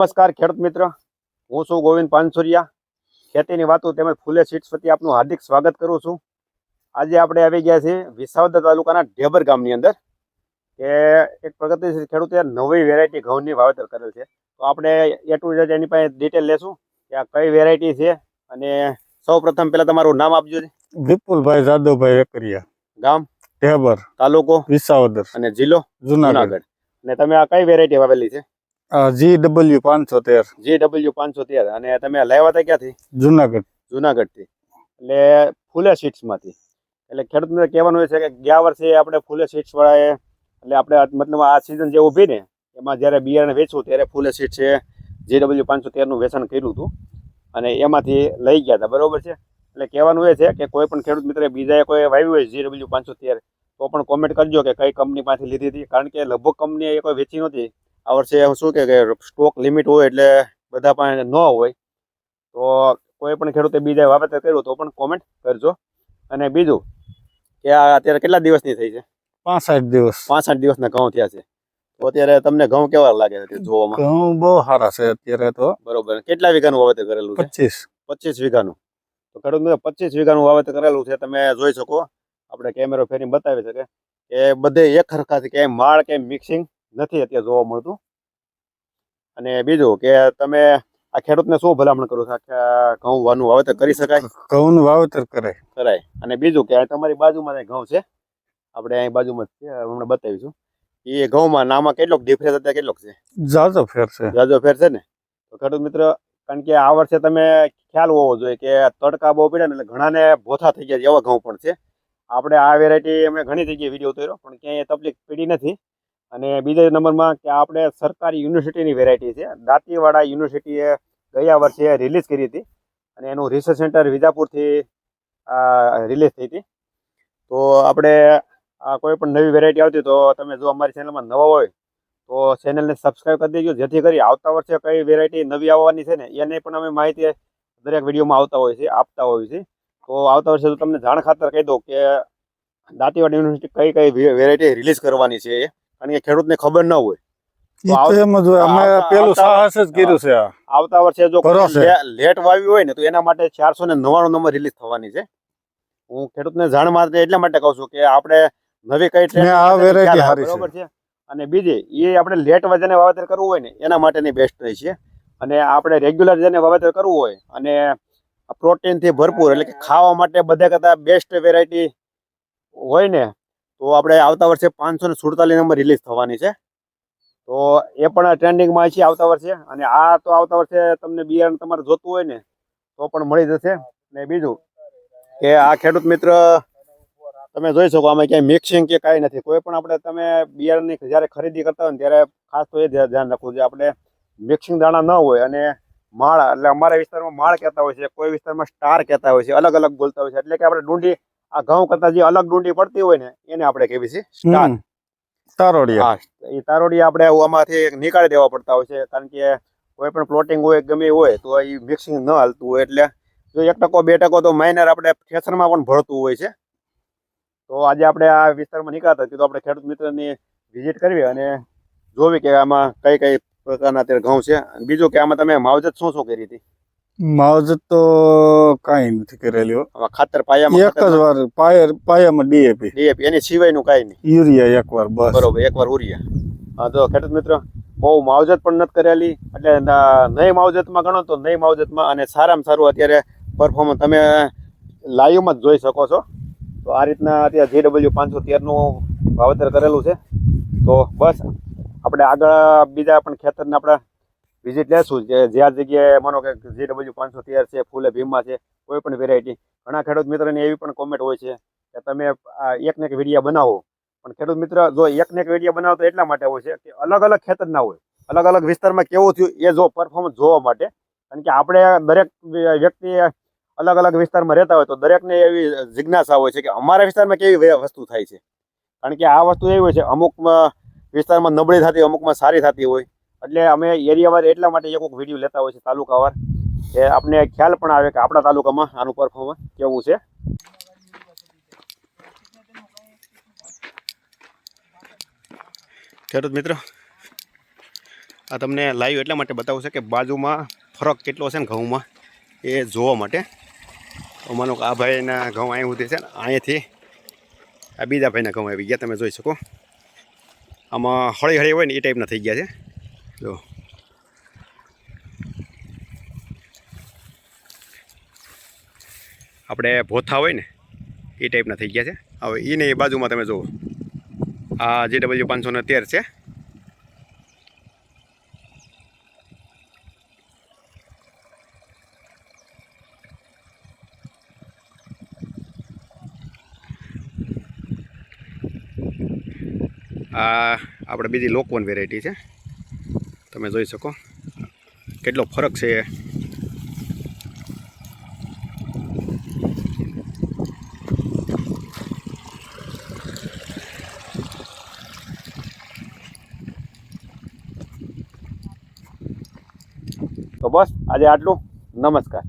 નમસ્કાર ખેડૂત મિત્ર. હું છું ગોવિંદ પાનસુરિયા. ખેતીની વાતો તેમજ ફૂલે સીટ્સ વતી આપનું હાર્દિક સ્વાગત કરું છું. આજે આપણે આવી ગયા છીએ વિસાવદર તાલુકાના ઢેબર ગામની અંદર કે એક પ્રગતિશીલ ખેડૂતે નવી વેરાયટી ઘઉંની વાવેતર કરેલ છે. તો આપણે એ ટુ ઝેડ એની પાસે ડિટેલ લેશું કે આ કઈ વેરાયટી છે અને સૌ પ્રથમ પહેલાં તમારું નામ આપજો વિપુલભાઈ જાદવભાઈ વેકરિયા. ગામ? ઢેબર. તાલુકો? વિસાવદર. અને જિલ્લો? જુનાગઢ. જુનાગઢ. અને તમે આ કઈ વેરાયટી વાવેલી છે? જી ડબલ્યુ પાંચસો તેર જી ડબલ્યુ પાંચસો તેર અને તમે લાવ્યા હતા ક્યાંથી? જુનાગઢ. જુનાગઢથી. એટલે ફૂલે સીટ્સમાંથી એટલે ખેડૂતને કહેવાનું એ છે કે ગયા વર્ષે આપણે ફૂલે સીટ્સવાળાએ એટલે આપણે મતલબ આ સિઝન જે ઊભી ને એમાં જ્યારે બિયારણ વેચવું ત્યારે ફૂલે સીટ છે જે ડબલ્યુ પાંચસો તેરનું વેચાણ કર્યું હતું. અને એમાંથી લઈ ગયા હતા. બરોબર છે? એટલે કહેવાનું એ છે કે કોઈ પણ ખેડૂત મિત્રે બીજાએ કોઈ વાવ્યું હોય જી ડબલ્યુ પાંચસો તેર તો પણ કોમેન્ટ કરજો કે કઈ કંપની પાસેથી લીધી હતી. કારણ કે લગભગ કંપનીએ એ કોઈ વેચી નહોતી. આ વર્ષે શું કે સ્ટોક લિમિટ હોય એટલે બધા પાસે ન હોય. તો કોઈ પણ ખેડૂતે બીજા વાવેતર કર્યું તો પણ કોમેન્ટ કરજો. અને બીજું કે આ અત્યારે કેટલા દિવસની થઈ છે? પાંસઠ દિવસ. પાંસઠ દિવસના ઘઉં થયા છે. તો અત્યારે તમને ઘઉં કેવા લાગે છે જોવામાં? ઘઉં બહુ સારા છે અત્યારે તો. બરોબર. કેટલા વીઘાનું વાવેતર કરેલું છે? પચીસ. પચીસ વીઘાનું. તો ખેડૂત મિત્રો પચીસ વીઘાનું વાવેતર કરેલું છે. તમે જોઈ શકો. આપણે કેમેરો ફેરીને બતાવી શકે કે બધે એક ખરખાથી ક્યાંય માળ કે મિક્સિંગ નથી અત્યારે જોવા મળતું. અને બીજું કે તમે આ ખેડૂતને શું ભલામણ કરો છો? ઘઉં વાનું વાવેતર કરી શકાય? ઘઉંનું વાવેતર કરે કરાય. અને બીજું કે તમારી બાજુમાં ઘઉં છે આપણે અહીં બાજુમાં જ છે હમણાં બતાવીશું એ ઘઉંમાં નામાં કેટલોક ડિફરન્સ અત્યારે કેટલોક છે? જાજો ફેર છે. જાજો ફેર છે ને? તો ખેડૂત મિત્ર કારણ કે આ વર્ષે તમે ખ્યાલ હોવો જોઈએ કે તડકા બહુ પડ્યા ને એટલે ઘણાને ભોથા થઈ ગયા એવા ઘઉં પણ છે. આપણે આ વેરાયટી અમે ઘણી જગ્યાએ વીડિયો ઉતાર્યો પણ ક્યાંય તકલીફ પડી નથી. અને બીજા નંબરમાં કે આપણે સરકારી યુનિવર્સિટીની વેરાયટી છે. દાંતીવાડા યુનિવર્સિટીએ ગયા વર્ષે રિલીઝ કરી હતી અને એનું રિસર્ચ સેન્ટર વિજાપુરથી રિલીઝ થઈ હતી. તો આપણે કોઈ પણ નવી વેરાયટી આવતી તો તમે જો અમારી ચેનલમાં નવા હોય તો ચેનલને સબસ્ક્રાઈબ કરી દેજો. જેથી કરી આવતા વર્ષે કઈ વેરાયટી નવી આવવાની છે ને, એને પણ અમે માહિતી દરેક વિડીયોમાં આવતા હોય છે, આપતા હોય છે. તો આવતા વર્ષે તમને જાણ ખાતર કહી દઉં કે દાંતીવાડા યુનિવર્સિટી કઈ કઈ વેરાયટી રિલીઝ કરવાની છે એ. કારણ કે ખેડૂતને ખબર ન હોય. આવતા- વર્ષે જો લેટ વાવી હોય ને તો એના માટે ચારસો ને નવ્વાણું નંબર રિલીઝ થવાની છે. હું ખેડૂતને જાણ માટે એટલા માટે કહું છું કે આપણે નવી કઈ. બરોબર છે? અને બીજી એ આપણે લેટ જેને વાવેતર કરવું હોય ને એના માટેની બેસ્ટ રહી છે. અને આપણે રેગ્યુલર જેને વાવેતર કરવું હોય અને પ્રોટીનથી ભરપૂર એટલે કે ખાવા માટે બધા કરતાં બેસ્ટ વેરાયટી હોય ને તો આપણે આવતા વર્ષે પાંચસો ને સુડતાલીસ નંબર રિલીઝ થવાની છે. તો એ પણ ટ્રેન્ડિંગમાં છે આવતા વર્ષે. અને આ તો આવતા વર્ષે તમને બિયારણ તમારે જોતું હોય ને, તો પણ મળી જશે. ને બીજું કે આ ખેડૂત મિત્ર, તમે જોઈ શકો આમાં ક્યાંય મિક્સિંગ કે કાંઈ નથી. કોઈ પણ આપણે તમે બિયારણની જ્યારે ખરીદી કરતા હોય ત્યારે ખાસ તો એ ધ્યાન રાખવું જોઈએ. આપણે મિક્સિંગ દાણા ન હોય અને માળ, એટલે અમારા વિસ્તારમાં માળ કહેતા હોય છે, કોઈ વિસ્તારમાં સ્ટાર કહેતા હોય છે અલગ અલગ બોલતા હોય છે. એટલે કે આપણે ડુંડી આ ઘઉં કરતા જે અલગ ડુંડી પડતી હોય ને એને આપણે કહેવી છે સ્ટાર. તારોડિયા. હા એ તારોડી આપણે આમાંથી નીકાળી દેવા પડતા હોય છે કારણ કે કોઈ પણ પ્લોટિંગ હોય ગમે હોય તો એ મિક્સિંગ ન હાલતું હોય એટલે જો એક ટકો બે ટકો તો માઇનર આપણે ખેતરમાં પણ ભળતું હોય છે. તો આજે આપણે આ વિસ્તારમાં નીકળતા તો આપણે ખેડૂત મિત્રની વિઝિટ કરવી અને જોવી કે આમાં કઈ કઈ પ્રકારના અત્યારે ઘઉં છે. બીજું કે આમાં તમે માવજત શું શું કરી હતી? માવજત તો કાંઈ નથી કરેલી. આમાં ખાતર પાયામાં એક જ વાર પાયર પાયામાં ડીએપી. ડીએપી. એની સિવાયનું કાંઈ નહીં. યુરિયા એક વાર બસ. બરોબર એકવાર યુરિયા હા તો ખેડૂત મિત્ર બહુ માવજત પણ નથી કરેલી. એટલે નહીં માવજતમાં ગણો તો નહીં માવજતમાં અને સારામાં સારું અત્યારે પરફોર્મન્સ તમે લાઈવમાં જ જોઈ શકો છો. તો આ રીતના અત્યારે જે ડબલ્યુ પાંચસો તેરનું વાવેતર કરેલું છે. તો બસ આપણે આગળ બીજા પણ ખેતરને આપણે વિઝિટ લેશું. જે જ્યાં જગ્યાએ માનો કે જે ડબલ્યુ પાંચસો તેર છે, ફૂલે ભીમમાં છે, કોઈ પણ વેરાયટી ઘણા ખેડૂત મિત્રને એવી પણ કોમેન્ટ હોય છે કે તમે આ એક વિડીયા બનાવો. પણ ખેડૂત મિત્ર, જો એકને એક ને બનાવો તો એટલા માટે હોય છે કે અલગ અલગ ખેતર ના હોય. અલગ અલગ વિસ્તારમાં કેવું થયું એ જો પરફોર્મન્સ જોવા માટે. કારણ કે આપણે દરેક વ્યક્તિ અલગ અલગ વિસ્તારમાં રહેતા હોય તો દરેકને એવી જિજ્ઞાસા હોય છે કે અમારા વિસ્તારમાં કેવી વસ્તુ થાય છે. કારણ કે આ વસ્તુ એવી હોય છે, અમુકમાં વિસ્તારમાં નબળી થતી, અમુકમાં સારી થતી હોય. એટલે અમે એરિયાવાર એટલા માટે એક વીડિયો લેતા હોય છે તાલુકાવાર. એ આપણે ખ્યાલ પણ આવે કે આપણા તાલુકામાં આનું પરફોર્મન્સ કેવું છે. ખેડૂત મિત્ર, આ તમને લાઈવ એટલા માટે બતાવું છે કે બાજુમાં ફરક કેટલો છે ને ઘઉંમાં, એ જોવા માટે. માનો કે આ ભાઈના ઘઉં અહીં સુધી છે ને અહીંયાથી આ બીજા ભાઈના ઘઉં આવી ગયા, તમે જોઈ શકો. આમાં હળી હળી હોય ને એ ટાઈપના થઈ ગયા છે. જો. આપણે ભોથા હોય ને, એ ટાઈપના થઈ ગયા છે. હવે એને એ બાજુમાં તમે જુઓ. આ જે ડબલ્યુ પાંચસો ને તેર છે. આ આપણે બીજી લોકવન વેરાયટી છે. તમે જોઈ શકો. કેટલો ફરક છે તો બસ આજે આટલું. નમસ્કાર.